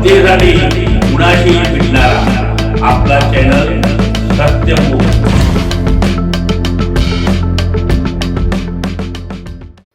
जनतेसाठी कुणाशी भेटणारा आपला चॅनल सत्यमुख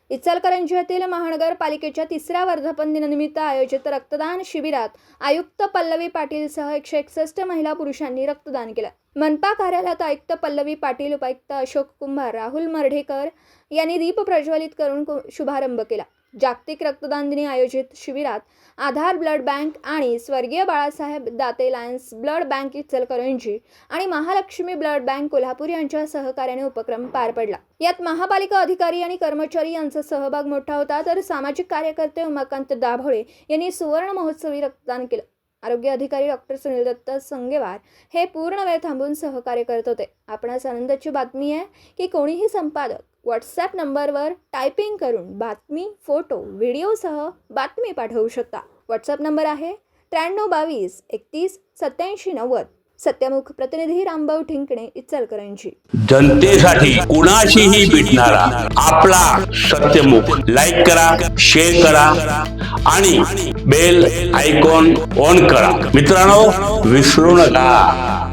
इचलकरंजी महानगरपालिकेच्या तिसऱ्या वर्धापन दिनानिमित्त आयोजित रक्तदान शिबिरात आयुक्त पल्लवी पाटीलसह एकशे एकसष्ट महिला पुरुषांनी रक्तदान केलं. मनपा कार्यालयात आयुक्त पल्लवी पाटील उपायुक्त अशोक कुंभार राहुल मर्ढेकर यांनी दीप प्रज्वलित करून कु- शुभारंभ केला. जागतिक रक्तदान दिनी आयोजित शिबिरात आधार ब्लड बँक आणि स्वर्गीय Balasaheb Date Lions blood bank Ichalkaranji आणि महालक्ष्मी ब्लड बँक कोल्हापूर यांच्या सहकार्याने उपक्रम पार पडला. यात महापालिका अधिकारी आणि कर्मचारी यांचा सहभाग मोठा होता. तर सामाजिक कार्यकर्ते उमाकांत दाभोळे यांनी सुवर्ण महोत्सवी रक्तदान केलं. आरोग्य अधिकारी डॉक्टर सुनील दत्त संगेवार हे पूर्ण वेळ थांबून सहकार्य करत होते. आपणास आनंदाची बातमी आहे की कोणीही संपादक व्हॉट्सॲप नंबरवर टायपिंग करून बातमी फोटो व्हिडिओसह बातमी पाठवू शकता. व्हॉट्सॲप नंबर आहे त्र्याण्णव बावीस एकतीस सत्याऐंशी नव्वद. सत्यमुख प्रतिनिधी रामभाऊ ठिंकणे इचलकरंजी. जनतेसाठी कुणाशीही भेटणारा आपला सत्यमुख. लाईक करा शेअर करा आणि बेल आयकॉन ऑन करा. मित्रांनो विसरू नका.